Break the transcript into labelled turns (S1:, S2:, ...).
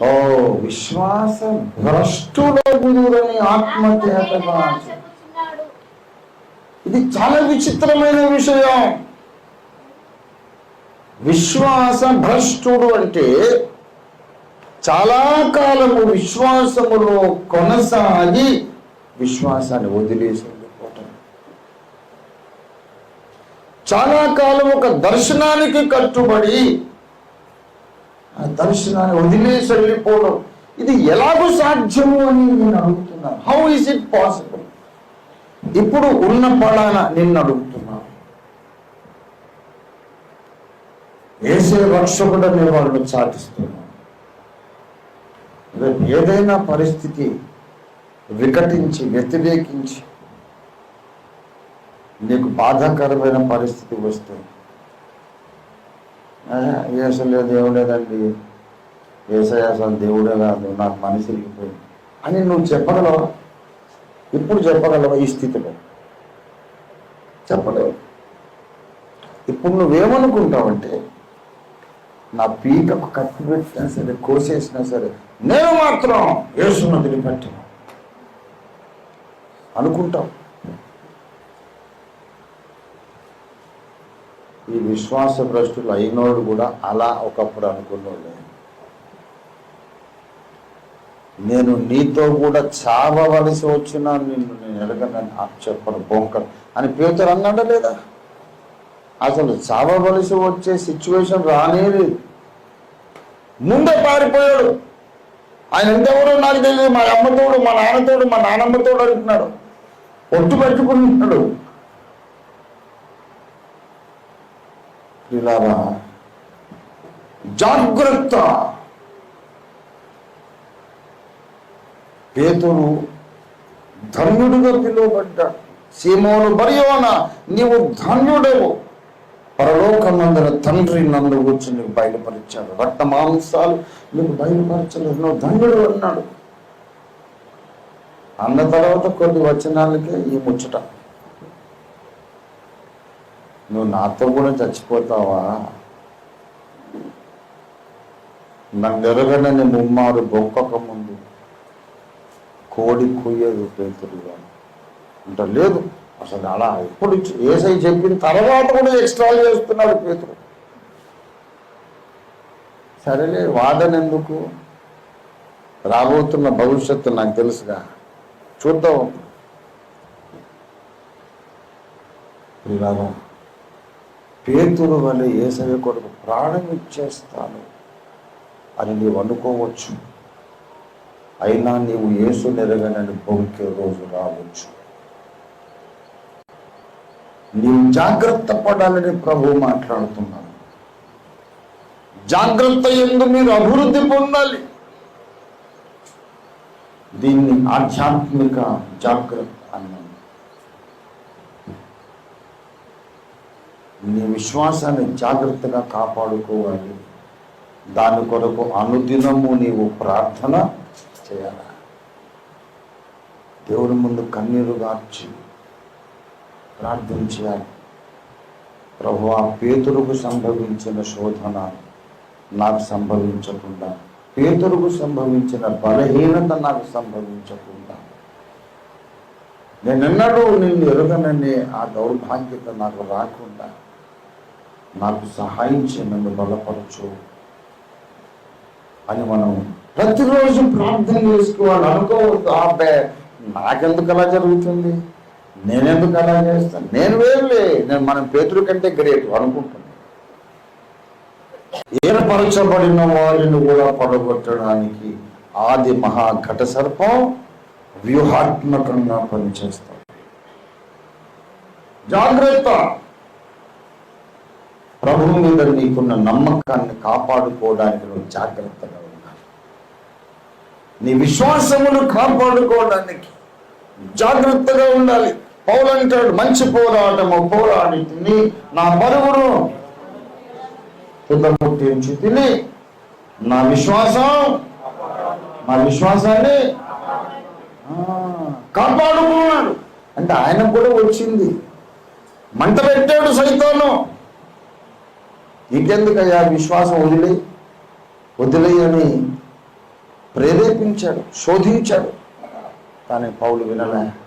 S1: ఓ విశ్వాస భ్రష్టుల గురువులని ఆత్మచేతగా ఇది చాలా విచిత్రమైన విషయం. విశ్వాస భ్రష్టుడు అంటే చాలా కాలము విశ్వాసములో కొనసాగి విశ్వాసాన్ని వదిలేసి వెళ్ళిపోవటం చాలా కాలం ఒక దర్శనానికి కట్టుబడి దర్శనాన్ని వదిలేసి వెళ్ళిపోవడం ఇది ఎలాగో సాధ్యము అని నేను అడుగుతున్నాను. హౌ ఇస్ ఇట్ పాసిబుల్ ఇప్పుడు ఉన్న పడాన నిన్ను అడుగుతున్నాను వేసే రక్షకుడు అనే వాళ్ళు సాధిస్తున్నాను రేపు ఏదైనా పరిస్థితి వికటించి వ్యతిరేకించి నీకు బాధాకరమైన పరిస్థితి వస్తే ఏసలే దేవుడేదండి ఏసయాసం దేవుడే కాదు నాకు మనసు ఇరిగిపోయింది అని నువ్వు చెప్పగలవా? ఇప్పుడు చెప్పగలవా ఈ స్థితిలో? చెప్పలేవు ఇప్పుడు నువ్వేమనుకుంటావంటే నా పీకకు కత్తి పెట్టినా సరే కోసేసినా సరే నేను మాత్రం వేసున్నది పట్టిన అనుకుంటావు. ఈ విశ్వాస భ్రష్టులు అయినోడు కూడా అలా ఒకప్పుడు అనుకున్నోడు నేను నీతో కూడా చావవలసి వచ్చినా నిన్ను నేను ఎరగనని చెప్పను బొంకను. అని పేతురు అన్నాడా లేదా? అసలు చావవలసి వచ్చే సిచ్యువేషన్ రానేది. ముందే పారిపోయాడు. ఆయన ఎంతెవరో నాకు తెలియదు. మా అమ్మతోడు మా నాన్నతోడు మా నాన్నమ్మతోడు అంటున్నాడు. ఒట్టు పెట్టుకుంటున్నాడు ఇలాగా జాగ్రత్త. పేతురు ధన్యుడిగా పిలువబడ్డాడు. సీమోను బరియోన నీవు ధన్యుడేవు. పరలోకమందర తండ్రి నన్ను వచ్చి నీకు బయలుపరిచాడు. రక్త మాంసాలు నీకు బయలుపరచలేదు నువ్వు ధన్యుడు అన్నాడు. అన్న తర్వాత కొన్ని వచనాలకే ఈ ముచ్చట. నువ్వు నాతో కూడా చచ్చిపోతావా? నన్ను ఎరగనని ముమ్మారు బొక్కక ముందు. కోడి కుయ్యదు పేతురుగా అంటే లేదు. అసలు అలా ఎప్పుడు ఏసై చెప్పిన తర్వాత కూడా ఎక్స్ట్రా చేస్తున్నాడు పేతురు. సరేలే వాదన ఎందుకు? రాబోతున్న భవిష్యత్తు నాకు తెలుసుగా. చూద్దాం. ఇలాగా పేతురు వల్ల ఏసవి కొరకు ప్రాణం ఇచ్చేస్తాను అని నీవు అనుకోవచ్చు. అయినా నీవు యేసు నెరగనని బొంకే రోజు రావచ్చు. నీవు జాగ్రత్త పడాలని ప్రభు మాట్లాడుతున్నాను జాగ్రత్త ఎందు మీరు అభివృద్ధి పొందాలి. దీన్ని ఆధ్యాత్మిక జాగ్రత్త అన్నాను నీ విశ్వాసాన్ని జాగ్రత్తగా కాపాడుకోవాలి. దాని కొరకు అనుదినము నీవు ప్రార్థన చేయాలి. దేవుని ముందు కన్నీరు గార్చి ప్రార్థన చేయాలి. ప్రభు ఆ పేతురుకు సంభవించిన శోధన నాకు సంభవించకుండా పేతురుకు సంభవించిన బలహీనత నాకు సంభవించకుండా నేనెన్నడూ నిన్ను ఎరుగనని ఆ దౌర్భాగ్యత నాకు రాకుండా నాకు సహాయం చే నన్ను బలపరచు అని మనం ప్రతిరోజు ప్రార్థన చేసుకోవాలి. అనుకోవద్దు ఆపే నాకెందుకు అలా జరుగుతుంది? నేనెందుకు అలా చేస్తాను? నేను వేరులే. నేను మనం పేతురు కంటే గ్రేట్ అనుకుంటున్నాను ఏర్పరచబడిన వారిని కూడా పడగొట్టడానికి ఆది మహా ఘట సర్పం వ్యూహాత్మకంగా పనిచేస్తాం. జాగ్రత్త! ప్రభు మీద నీకున్న నమ్మకాన్ని కాపాడుకోవడానికి నువ్వు జాగ్రత్తగా ఉండాలి. నీ విశ్వాసమును కాపాడుకోవడానికి జాగ్రత్తగా ఉండాలి. పౌలంటాడు మంచి పోరాటము పోరాడి తిని నా పరుగును తుదముట్టించి తిని నా విశ్వాసం నా విశ్వాసాన్ని కాపాడుకున్నాడు. అంటే ఆయన కూడా వచ్చింది. మంట పెట్టాడు సైతాను. ఇంకెందుకయ్యా విశ్వాసం వదిలే? వదిలేయని ప్రేరేపించాడు శోధించాడు. కానీ పౌలు వినలే.